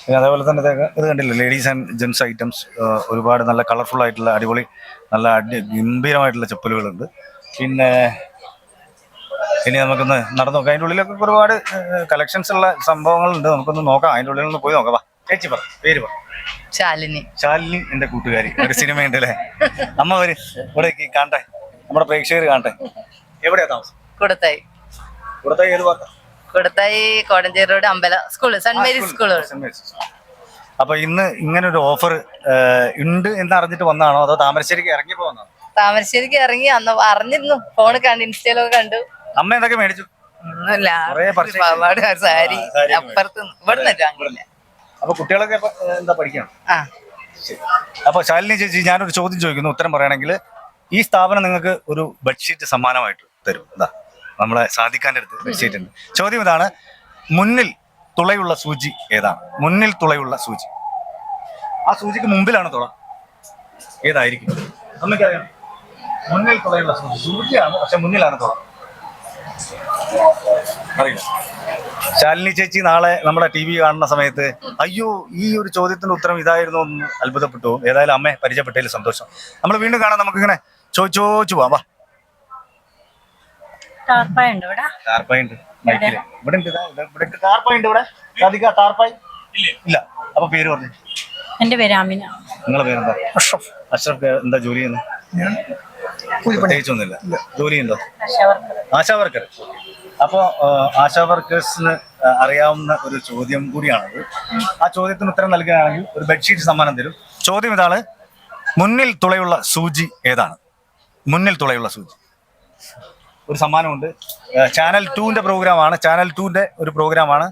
പിന്നെ അതേപോലെ തന്നെ ഇത് കണ്ടില്ലേ? ലേഡീസ് ആൻഡ് ജെൻസ് ഐറ്റംസ് ഒരുപാട് നല്ല കളർഫുൾ ആയിട്ടുള്ള അടിപൊളി നല്ല അടി ഗംഭീരമായിട്ടുള്ള ചപ്പലുകളുണ്ട്. പിന്നെ ഇനി നമുക്കൊന്ന് നടന്നു നോക്കാം. അതിന്റെ ഉള്ളിലൊക്കെ ഒരുപാട് കളക്ഷൻസ് ഉള്ള സംഭവങ്ങളുണ്ട്. നമുക്കൊന്ന് നോക്കാം. അതിന്റെ ഉള്ളിൽ ഒന്ന് പോയി നോക്കാം. വാ ചേച്ചി പറ. പേര് പറ. ശാലിനി. ശാലിനി എന്റെ കൂട്ടുകാരി. ഒരു സിനിമയുണ്ട് അല്ലേ? അമ്മ ഒരു ഇവിടെ കാണട്ടെ. നമ്മുടെ പ്രേക്ഷകർ കാണട്ടെ. എവിടെയാ താമസം? കൊടുത്തായി. കൊടുത്തായി ഏത് ഭാഗത്താ? കൊടുത്തായി കോടഞ്ചേരി റോഡ് അമ്പല സ്കൂൾ സെന്റ് മേരീസ് സ്കൂൾ. അപ്പൊ ഇന്ന് ഇങ്ങനെ ഒരു ഓഫർ ഉണ്ട് എന്ന് അറിഞ്ഞിട്ട് വന്നാണോ? അതോ താമരശ്ശേരിക്ക് ഇറങ്ങി പോകുന്നോ താമരശ്ശേരിക്ക് ഇറങ്ങി അന്ന് അറിഞ്ഞിരുന്നു. ഫോൺ കണ്ടു ഇൻസ്റ്റയിലൊക്കെ കണ്ടു. അമ്മ എന്തൊക്കെ മേടിച്ചു? ഒന്നുമില്ല. സാരി അപ്പുറത്ത് ഇവിടെ വാങ്ങില്ല അപ്പൊ കുട്ടികളൊക്കെ എന്താ പഠിക്കണം? ആ. അപ്പൊ ശാലിനി ചേച്ചി ഞാനൊരു ചോദ്യം ചോദിക്കുന്നു ഉത്തരം പറയുകയാണെങ്കിൽ ഈ സ്ഥാപനം നിങ്ങൾക്ക് ഒരു ബെഡ്ഷീറ്റ് സമ്മാനമായിട്ട് തരും. എന്താ നമ്മളെ സാധിക്കാന്റെ അടുത്ത് ബെഡ്ഷീറ്റ് ഉണ്ട്. ചോദ്യം ഇതാണ് മുന്നിൽ തുളയുള്ള സൂചി ഏതാണ്? മുന്നിൽ തുളയുള്ള സൂചി. ആ സൂചിക്ക് മുമ്പിലാണ് തുള. ഏതായിരിക്കും? അമ്മയ്ക്കറിയാം. മുന്നിൽ തുളയുള്ള സൂചി. സൂചിയാണ് പക്ഷെ മുന്നിലാണ് തുള. അറിയില്ല. ശാലിനി ചേച്ചി നാളെ നമ്മുടെ ടി വി കാണുന്ന സമയത്ത് അയ്യോ ഈ ഒരു ചോദ്യത്തിന്റെ ഉത്തരം ഇതായിരുന്നു എന്ന് അത്ഭുതപ്പെട്ടു. ഏതായാലും അമ്മയെ പരിചയപ്പെട്ടതിൽ സന്തോഷം. നമ്മൾ വീണ്ടും കാണാം. നമുക്ക് ഇങ്ങനെ ചോദിച്ചു പോവാം. വാ. ടാർപ്പായുണ്ട് ഇവിടെ. ഉണ്ട്. മൈക്കിൽ. ഇവിടെ ഉണ്ട്. ഇവിടെ- ഇവിടെ ഉണ്ട്. ഇവിടെ. സാധിക്ക ടാർപ്പായി? ഇല്ല. അപ്പൊ പേര് പറഞ്ഞു? എന്റെ പേര് അമിന. നിങ്ങളെ പേരെന്താ? അഷ്റഫ്. അഷ്റഫ് എന്താ ജോലി ചെയ്യുന്നത് പ്രത്യേകിച്ചൊന്നുമില്ല. ജോലിയുണ്ടോ ആശാ വർക്കർ. അപ്പോൾ ആശാ വർക്കേഴ്സിന് അറിയാവുന്ന ഒരു ചോദ്യം കൂടിയാണത്. ആ ചോദ്യത്തിന് ഉത്തരം നൽകുകയാണെങ്കിൽ ഒരു ബെഡ്ഷീറ്റ് സമ്മാനം തരും. ചോദ്യം ഇതാണ് മുന്നിൽ തുളയുള്ള സൂചി ഏതാണ്? മുന്നിൽ തുളയുള്ള സൂചി. ഒരു സമ്മാനമുണ്ട്. ചാനൽ ടൂവിന്റെ പ്രോഗ്രാമാണ്. ചാനൽ ടൂവിന്റെ ഒരു പ്രോഗ്രാമാണ്.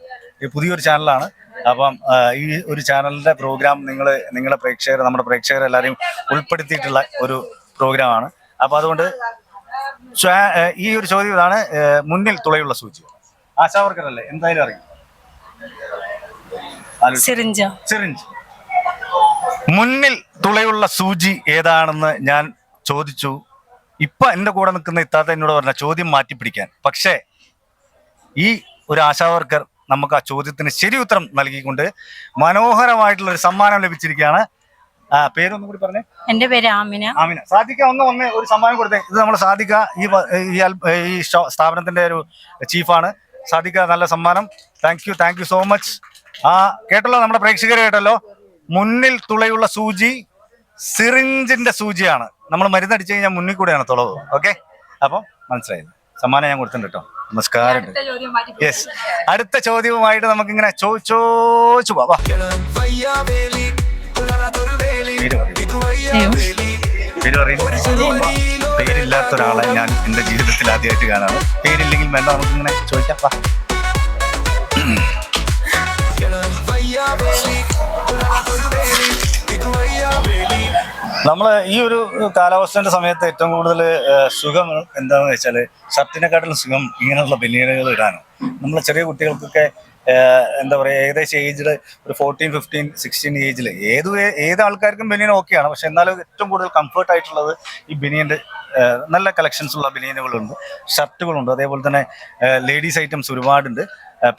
പുതിയൊരു ചാനലാണ് അപ്പം ഈ ഒരു ചാനലിന്റെ പ്രോഗ്രാം നിങ്ങൾ നിങ്ങളുടെ പ്രേക്ഷകർ നമ്മുടെ പ്രേക്ഷകരെല്ലാവരെയും ഉൾപ്പെടുത്തിയിട്ടുള്ള ഒരു പ്രോഗ്രാമാണ്. അപ്പോൾ അതുകൊണ്ട് ഈ ഒരു ചോദ്യം ഇതാണ് മുന്നിൽ തുളയുള്ള സൂചി ആശാവർക്കറല്ലേ എന്തായാലും അറിയും. ആലോചിച്ച്. സിറിഞ്ച. സിറിഞ്ച്. മുന്നിൽ തുളയുള്ള സൂചി ഏതാണെന്ന് ഞാൻ ചോദിച്ചു. ഇപ്പൊ എന്റെ കൂടെ നിൽക്കുന്ന ഇത്താത്ത എന്നോട് പറഞ്ഞ ചോദ്യം മാറ്റി പിടിക്കാൻ. പക്ഷേ ഈ ഒരു ആശാവർക്കർ നമുക്ക് ആ ചോദ്യത്തിന് ശരി ഉത്തരം നൽകിക്കൊണ്ട് മനോഹരമായിട്ടുള്ള ഒരു സമ്മാനം ലഭിച്ചിരിക്കുകയാണ്. ആ പേരൊന്നും കൂടി പറഞ്ഞേ. എന്റെ പേര് ആമിന. ആമിന. സാധിക്ക ഒന്ന് ഒന്ന് ഒരു സമ്മാനം കൊടുത്തേ. ഇത് നമ്മൾ സാധിക്ക ഈ ഈ സ്ഥാപനത്തിന്റെ ഒരു ചീഫാണ്. സാധിക്ക നല്ല സമ്മാനം. Thank you thank you so much ആ കേട്ടല്ലോ നമ്മുടെ പ്രേക്ഷകരെ കേട്ടല്ലോ. മുന്നിൽ തുളയുള്ള സൂചി സിറിഞ്ചിന്റെ സൂചിയാണ്. നമ്മൾ മരുന്നടിച്ചു കഴിഞ്ഞാൽ മുന്നിൽ കൂടെയാണ് തുളവ്. ഓക്കെ അപ്പം മനസ്സിലായി. സമ്മാനം ഞാൻ കൊടുത്തിട്ടുണ്ട് കേട്ടോ. നമസ്കാരം. യെസ് അടുത്ത ചോദ്യവുമായിട്ട് നമുക്കിങ്ങനെ ചോ ചോദിച്ചു പോവാം. വാ. പേര്. പേര് പേരില്ലാത്ത ഒരാളെ ഞാൻ എന്റെ ജീവിതത്തിൽ ആദ്യമായിട്ട് കാണാറ്. പേരില്ലെങ്കിൽ വേണ്ട നമുക്കിങ്ങനെ ചോദിക്കാം. വാ. നമ്മൾ ഈ ഒരു കാലാവസ്ഥയുടെ സമയത്ത് ഏറ്റവും കൂടുതൽ സുഖം എന്താണെന്ന് വെച്ചാൽ ഷർട്ടിനെക്കാട്ടിലും സുഖം ഇങ്ങനെയുള്ള ബനിയനുകൾ ഇടാനും. നമ്മളെ ചെറിയ കുട്ടികൾക്കൊക്കെ എന്താ പറയുക ഏകദേശം ഏജിൽ ഒരു ഫോർട്ടീൻ ഫിഫ്റ്റീൻ സിക്സ്റ്റീൻ ഏജിൽ ഏത് ഏത് ആൾക്കാർക്കും ബനിയൻ ഓക്കെയാണ് പക്ഷെ എന്നാലും ഏറ്റവും കൂടുതൽ കംഫർട്ട് ആയിട്ടുള്ളത് ഈ ബനിയന്റെ നല്ല കളക്ഷൻസ് ഉള്ള ബനിയനുകളുണ്ട്. ഷർട്ടുകളുണ്ട്. അതേപോലെ തന്നെ ലേഡീസ് ഐറ്റംസ് ഒരുപാടുണ്ട്.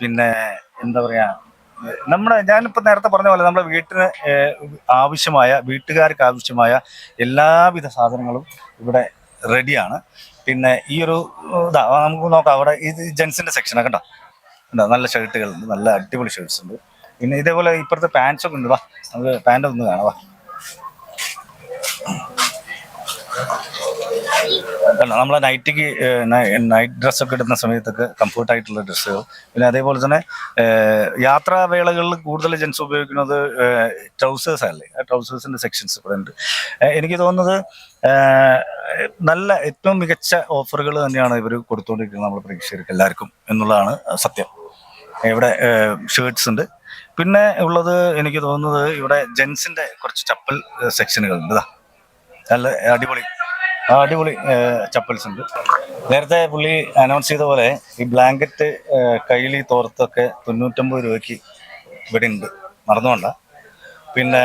പിന്നെ എന്താ പറയുക നമ്മുടെ ഞാനിപ്പോൾ നേരത്തെ പറഞ്ഞ പോലെ നമ്മുടെ വീട്ടിന് ആവശ്യമായ വീട്ടുകാർക്ക് ആവശ്യമായ എല്ലാവിധ സാധനങ്ങളും ഇവിടെ റെഡിയാണ് പിന്നെ ഈ ഒരു ഇതാ നമുക്ക് നോക്കാം. അവിടെ ഈ ജെൻസിന്റെ സെക്ഷനാണ് കണ്ടോ? ഉണ്ടോ? നല്ല ഷർട്ടുകൾ ഉണ്ട് നല്ല അടിപൊളി ഷർട്ട്സ് ഉണ്ട്. പിന്നെ ഇതേപോലെ ഇപ്പുറത്തെ പാൻസ് ഒക്കെ ഉണ്ട്. വാ നമുക്ക് പാന്റ് ഒന്ന് കാണാം. വാ. നമ്മളെ നൈറ്റിക്ക് നൈറ്റ് ഡ്രസ്സൊക്കെ ഇടുന്ന സമയത്തൊക്കെ കംഫർട്ടായിട്ടുള്ള ഡ്രസ്സുകൾ പിന്നെ അതേപോലെ തന്നെ യാത്രാവേളകളിൽ കൂടുതൽ ജെൻസ് ഉപയോഗിക്കുന്നത് ട്രൗസേഴ്സ് അല്ലേ? ആ ട്രൗസേഴ്സിന്റെ സെക്ഷൻസ് ഇവിടെ ഉണ്ട്. എനിക്ക് തോന്നുന്നത് നല്ല ഏറ്റവും മികച്ച ഓഫറുകൾ തന്നെയാണ് ഇവർ കൊടുത്തുകൊണ്ടിരിക്കുന്നത് നമ്മൾ പ്രേക്ഷകർക്ക് എല്ലാവർക്കും എന്നുള്ളതാണ് സത്യം. ഇവിടെ ഷർട്ട്സ് ഉണ്ട്. പിന്നെ ഉള്ളത് എനിക്ക് തോന്നുന്നത് ഇവിടെ ജെൻസിന്റെ കുറച്ച് ചപ്പൽ സെക്ഷനുകൾ ഉണ്ട് നല്ല അടിപൊളി അടിപൊളി ചപ്പൽസ് ഉണ്ട്. നേരത്തെ പുള്ളി അനൗൺസ് ചെയ്ത പോലെ ഈ ബ്ലാങ്കറ്റ് കയ്യിൽ തോർത്തൊക്കെ തൊണ്ണൂറ്റൊമ്പത് രൂപയ്ക്ക് ഇവിടെ ഉണ്ട്. മറന്നുകൊണ്ട പിന്നെ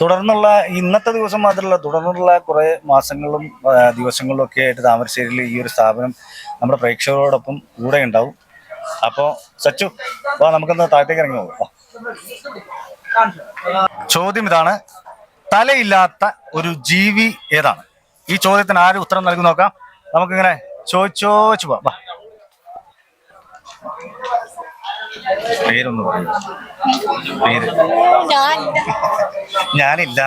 തുടർന്നുള്ള ഇന്നത്തെ ദിവസം മാത്രമല്ല തുടർന്നുള്ള കുറേ മാസങ്ങളും ദിവസങ്ങളിലും ഒക്കെ ആയിട്ട് താമരശ്ശേരിയിൽ ഈ ഒരു സ്ഥാപനം നമ്മുടെ പ്രേക്ഷകരോടൊപ്പം കൂടെ ഉണ്ടാവും. അപ്പോൾ സച്ചു വാ നമുക്കൊന്ന് താഴത്തേക്ക് ഇറങ്ങി നോക്കാം ചോദ്യം ഇതാണ്. തലയില്ലാത്ത ഒരു ജീവി ഏതാണ്? ഈ ചോദ്യത്തിന് ആര് ഉത്തരം നൽകി നോക്കാം. നമുക്കിങ്ങനെ ചോദിച്ചോച്ചു പോവാം. പേരൊന്ന് പറയൂ. പേര്. ഞാനില്ല.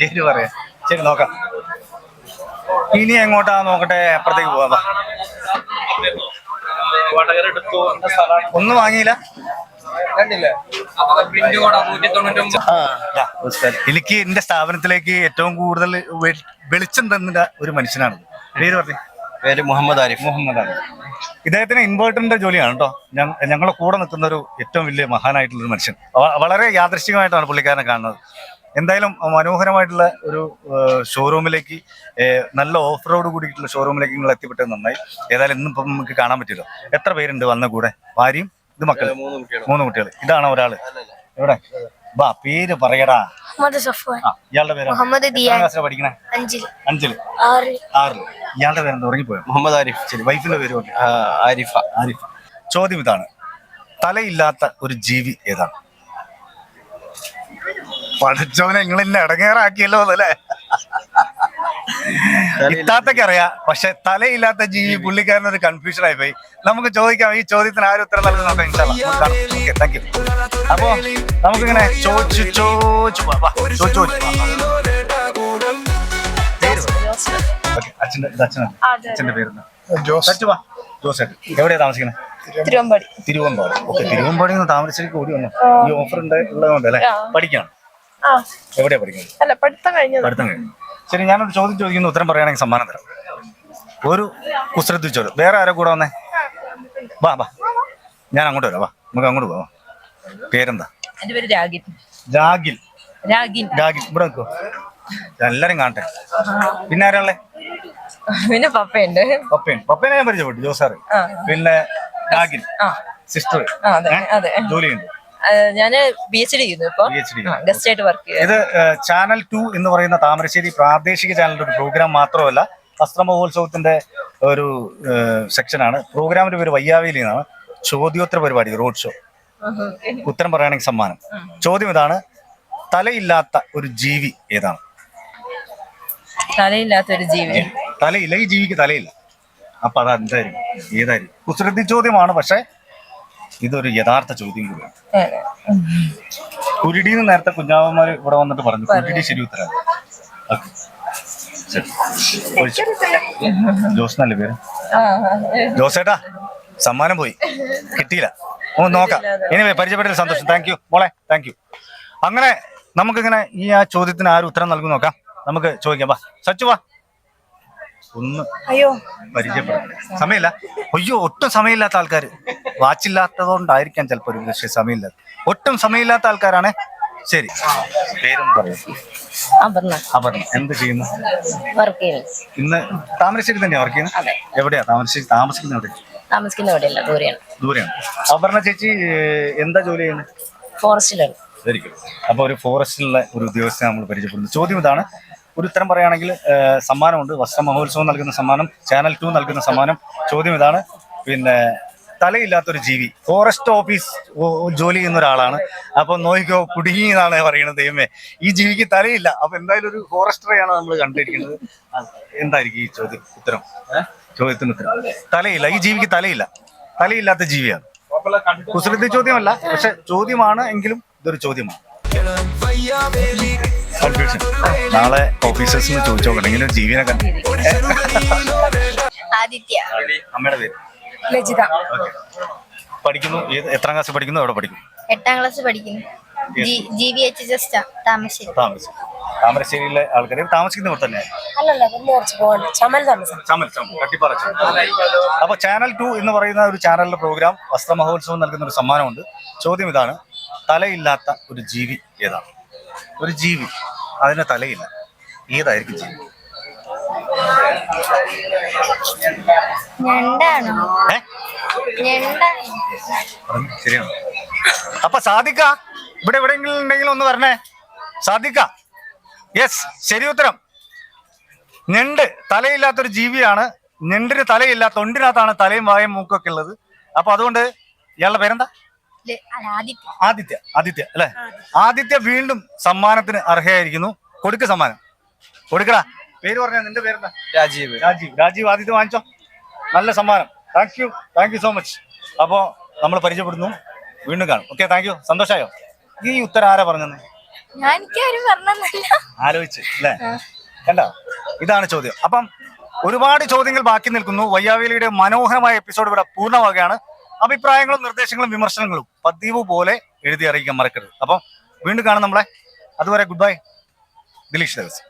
പേര് പറയാം. ശരി നോക്കാം. ഇനി എങ്ങോട്ടാ നോക്കട്ടെ? അപ്പുറത്തേക്ക് പോവാം. ഒന്നും വാങ്ങിയില്ല. എനിക്ക് എന്റെ സ്ഥാപനത്തിലേക്ക് ഏറ്റവും കൂടുതൽ വെളിച്ചം തന്ന ഒരു മനുഷ്യനാണ്. പേര് പറഞ്ഞു? പേര് മുഹമ്മദ് ആരിഫ്. മുഹമ്മദ് ആരിഫ്. ഇദ്ദേഹത്തിന് ഇൻവേർട്ടറിന്റെ ജോലിയാണ് കേട്ടോ. ഞങ്ങളെ കൂടെ നിൽക്കുന്ന ഒരു ഏറ്റവും വലിയ മഹാനായിട്ടുള്ള ഒരു മനുഷ്യൻ വളരെ യാദൃശ്ചികമായിട്ടാണ് പുള്ളിക്കാരനെ കാണുന്നത്. എന്തായാലും മനോഹരമായിട്ടുള്ള ഒരു ഷോറൂമിലേക്ക് നല്ല ഓഫ് റോഡ് കൂടിയിട്ടുള്ള ഷോറൂമിലേക്ക് നിങ്ങൾ എത്തിപ്പെട്ടത് നന്നായി. ഏതായാലും ഇന്ന് ഇപ്പം നമുക്ക് കാണാൻ പറ്റില്ല എത്ര പേരുണ്ട് വന്ന കൂടെ? ഭാര്യയും ഇത് മക്കൾ മൂന്ന് കുട്ടികൾ ഇതാണ് ഒരാൾ എവിടെ? ബാ പേര് പറയടാ. ഇയാളുടെ പേര്? മുഹമ്മദ് പഠിക്കണേ? അഞ്ചിൽ. അഞ്ചിൽ. ആറ്. ആറിൽ. ഇയാളുടെ പേരെന്താ? ഉറങ്ങിപ്പോയോ? മുഹമ്മദ് ആരിഫ്. ശരി വൈഫിന്റെ പേര് ആരിഫ. ആരിഫ. ചോദ്യം ഇതാണ്. തലയില്ലാത്ത ഒരു ജീവി ഏതാണ്? പഠിച്ചവനെ നിങ്ങൾ എന്നെ ഇടങ്ങേറാക്കിയല്ലോ അല്ലേ ഇത്താത്തൊക്കെ അറിയാം. പക്ഷെ തലയില്ലാത്ത ജീവി പുള്ളിക്കാരൻ ഒരു കൺഫ്യൂഷൻ ആയി പോയി നമുക്ക് ചോദിക്കാം ഈ ചോദ്യത്തിന് ആരും ഉത്തരം നൽകുന്നുണ്ടോ താങ്ക് യു അപ്പോ നമുക്കിങ്ങനെ ചോദിച്ചു ചോദിച്ചു ചോദിച്ചു. അച്ഛന്റെ അച്ഛന്റെ പേരെന്താ? ജോസ്. ജോസേട്ട് എവിടെയാ താമസിക്കുന്നത്? തിരുവമ്പാടി. തിരുവമ്പാടി. ഓക്കെ തിരുവമ്പാടി നിന്ന് താമരശ്ശേരിക്ക് ഓടി വന്നു. ഈ ഓഫർ ഉണ്ട് ഉള്ളതുകൊണ്ട് അല്ലേ? പഠിക്കണം. എവിടെയാ പഠിക്കുന്നത്? അല്ല പഠിത്തം കഴിഞ്ഞത്. പഠിത്തം കഴിഞ്ഞു. ശരി ഞാനൊരു ചോദ്യം ചോദിക്കുന്നു ഉത്തരം പറയുകയാണെങ്കിൽ സമ്മാനം തരാം. ഒരു കുസൃതി ചോദ്യം. വേറെ ആരോ കൂടെ വന്നേ? വാ വാ. ഞാൻ അങ്ങോട്ട് വരാം വാ. നമുക്ക് അങ്ങോട്ട് പോവാം. പേരെന്താ? എന്റെ പേര് രാഗിൻ. രാഗിൽ രാഗിൻ. രാഗിൽ ഇവിടെ നിൽക്കോ. എല്ലാരും കാണട്ടെ. പിന്നെ ആരാളെ പിന്നെ പപ്പയുണ്ട്. പപ്പയും പപ്പേനെ ഞാൻ പരിചയപ്പെട്ടു ജോസാറ് പിന്നെ രാഗിൽ സിസ്റ്റർ. അതെ അതെ. ജോലിയുണ്ട്. ഞാൻ പി എച്ച് ഡി ചെയ്യുന്നു ഇപ്പൊ. ഗസ്റ്റ് ആയിട്ട് വർക്ക് ചെയ്യുക ഇത് ചാനൽ ടു എന്ന് പറയുന്ന താമരശ്ശേരി പ്രാദേശിക ചാനലിന്റെ ഒരു പ്രോഗ്രാം മാത്രമല്ല വസ്ത്രമഹോത്സവത്തിന്റെ ഒരു സെക്ഷനാണ് പ്രോഗ്രാമിന്റെ പേര് വയ്യാവേലി എന്നാണ്. ചോദ്യോത്തര പരിപാടി റോഡ് ഷോ ഉത്തരം പറയുകയാണെങ്കിൽ സമ്മാനം. ചോദ്യം ഇതാണ് തലയില്ലാത്ത ഒരു ജീവി ഏതാണ്? തലയില്ലാത്ത ഒരു ജീവി. തലയില്ല. ഈ ജീവിക്ക് തലയില്ല. അപ്പൊ അതെന്തായിരുന്നു ഏതായിരുന്നു ഏതായിരിക്കും? കുസൃതി ചോദ്യമാണ് പക്ഷെ ഇതൊരു യഥാർത്ഥ ചോദ്യം കൂടിയാണ്. കുരുടി നേരത്തെ കുഞ്ഞാവന്മാര് ഇവിടെ വന്നിട്ട് പറഞ്ഞു. കുരുടി ശരി ഉത്തരം. ജോസ്നല്ലേ പേര്? ജോസേട്ടാ സമ്മാനം പോയി. കിട്ടിയില്ല. ഓ നോക്കാം. ഇനി പരിചയപ്പെട്ടതിൽ സന്തോഷം. താങ്ക് യു മോളെ താങ്ക് യു അങ്ങനെ നമുക്കിങ്ങനെ ഈ ആ ചോദ്യത്തിന് ആരും ഉത്തരം നൽകും നോക്കാം. നമുക്ക് ചോദിക്കാം. വാ. സച്ചു വാ. ഒന്ന് അയ്യോ. പരിചയപ്പെടുന്നത് സമയമില്ല. അയ്യോ ഒട്ടും സമയമില്ലാത്ത ആൾക്കാർ വാച്ചില്ലാത്തതുകൊണ്ടായിരിക്കാം ചിലപ്പോൾ ഒരു പക്ഷേ സമയമില്ലാത്ത ഒട്ടും സമയമില്ലാത്ത ആൾക്കാരാണ്. ശരി. പേരൊന്ന് പറയൂ. അപർണ. അപർണ എന്ത് ചെയ്യുന്നു? വർക്ക് ചെയ്യുന്നു. ഇന്ന് താമരശ്ശേരി തന്നെയാ വർക്ക് ചെയ്യുന്നത് എവിടെയാ? താമരശ്ശേരി താമസിക്കുന്ന എവിടെ താമസിക്കുന്ന എവിടെയല്ല ദൂരെയാണ്. ദൂരെയാണ്. അപർണ ചേച്ചി എന്താ ജോലി ചെയ്യുന്നത് ഫോറസ്റ്റിലാണ് അപ്പൊ ഒരു ഫോറസ്റ്റിലുള്ള ഒരു ഉദ്യോഗസ്ഥനെ നമ്മൾ പരിചയപ്പെടുന്നു. ചോദ്യം ഇതാണ്. ഒരു ഉത്തരം പറയുകയാണെങ്കിൽ സമ്മാനമുണ്ട്. വസ്ത്ര മഹോത്സവം നൽകുന്ന സമ്മാനം ചാനൽ ടു നൽകുന്ന സമ്മാനം. ചോദ്യം ഇതാണ്. പിന്നെ തലയില്ലാത്തൊരു ജീവി. ഫോറസ്റ്റ് ഓഫീസ് ജോലി ചെയ്യുന്ന ഒരാളാണ്. അപ്പൊ നോയിക്കോ കുടുങ്ങി എന്നാണ് പറയുന്നത് ദൈവമേ. ഈ ജീവിക്ക് തലയില്ല. അപ്പൊ എന്തായാലും ഒരു ഫോറസ്റ്ററെയാണ് നമ്മൾ കണ്ടിരിക്കുന്നത്. എന്തായിരിക്കും ഈ ചോദ്യം ഉത്തരം? ചോദ്യത്തിന് ഉത്തരം. തലയില്ല. ഈ ജീവിക്ക് തലയില്ല. തലയില്ലാത്ത ജീവിയാണ്. കുസൃതി ചോദ്യമല്ല. പക്ഷെ ചോദ്യമാണ് എങ്കിലും ഇതൊരു ചോദ്യമാണ്. കൺഫ്യൂഷൻ നാളെ ഓഫീസേഴ്സിന് നിന്ന് ചോദിച്ചോ ഇങ്ങനെ ഒരു ജീവിനെ കണ്ടു? ആദിത്യ. അമ്മയുടെ പേര്? ലജിത. പഠിക്കുന്നു? ഏത് എത്രാം ക്ലാസ് പഠിക്കുന്നു? എവിടെ പഠിക്കുന്നു? എട്ടാം ക്ലാസ് പഠിക്കുന്നു. G V H just Thamarassery. താമസിക്കും താമരശ്ശേരിയിലെ ആൾക്കാർ താമസിക്കുന്നവർ തന്നെ. അപ്പൊ ചാനൽ ടു എന്ന് പറയുന്ന ഒരു ചാനലിലെ പ്രോഗ്രാം വസ്ത്ര മഹോത്സവം നൽകുന്ന ഒരു സമ്മാനമുണ്ട്. ചോദ്യം ഇതാണ് തലയില്ലാത്ത ഒരു ജീവി ഏതാണ്? ഒരു ജീവി. അതിന് തലയില്ല. ഏതായിരിക്കും ജീവി? ശരിയാണ്. അപ്പൊ സാധിക്ക? ഇവിടെ എവിടെയെങ്കിലും ഉണ്ടെങ്കിലും ഒന്ന് വരണേ. സാധിക്ക? യെസ് ശരി ഉത്തരം. ഞണ്ട് തലയില്ലാത്തൊരു ജീവിയാണ്. ഞണ്ടിന് തലയില്ല തൊണ്ടിനകത്താണ് തലയും വായും മൂക്കൊക്കെ ഉള്ളത്. അപ്പൊ അതുകൊണ്ട് ഇയാളുടെ പേരെന്താ? ആദിത്യ. ആദിത്യ. ആദിത്യ അല്ലെ? ആദിത്യ. വീണ്ടും സമ്മാനത്തിന് അർഹയായിരിക്കുന്നു. കൊടുക്ക് സമ്മാനം. കൊടുക്കടാ. പേര് പറഞ്ഞ നിന്റെ പേരെന്താ? രാജീവ്. രാജീവ്. രാജീവ് ആദിത്യ വാങ്ങിച്ചോ? നല്ല സമ്മാനം. Thank you thank you so much അപ്പോ നമ്മൾ പരിചയപ്പെടുന്നു. വീണ്ടും കാണും. ഓക്കെ താങ്ക് യു സന്തോഷായോ? ഈ ഉത്തരം ആരാ പറഞ്ഞത് ആലോചിച്ച് അല്ലേ? കണ്ടോ? ഇതാണ് ചോദ്യം. അപ്പം ഒരുപാട് ചോദ്യങ്ങൾ ബാക്കി നിൽക്കുന്നു. വയ്യാവേലിയുടെ മനോഹരമായ എപ്പിസോഡ് ഇവിടെ പൂർണമാവുകയാണ്. അഭിപ്രായങ്ങളും നിർദ്ദേശങ്ങളും വിമർശനങ്ങളും പതിവ് പോലെ എഴുതി അറിയിക്കാൻ മറക്കരുത്. അപ്പം വീണ്ടും കാണാം നമ്മളെ. അതുവരെ ഗുഡ് ബൈ ദിലീഷ് ദേവസ്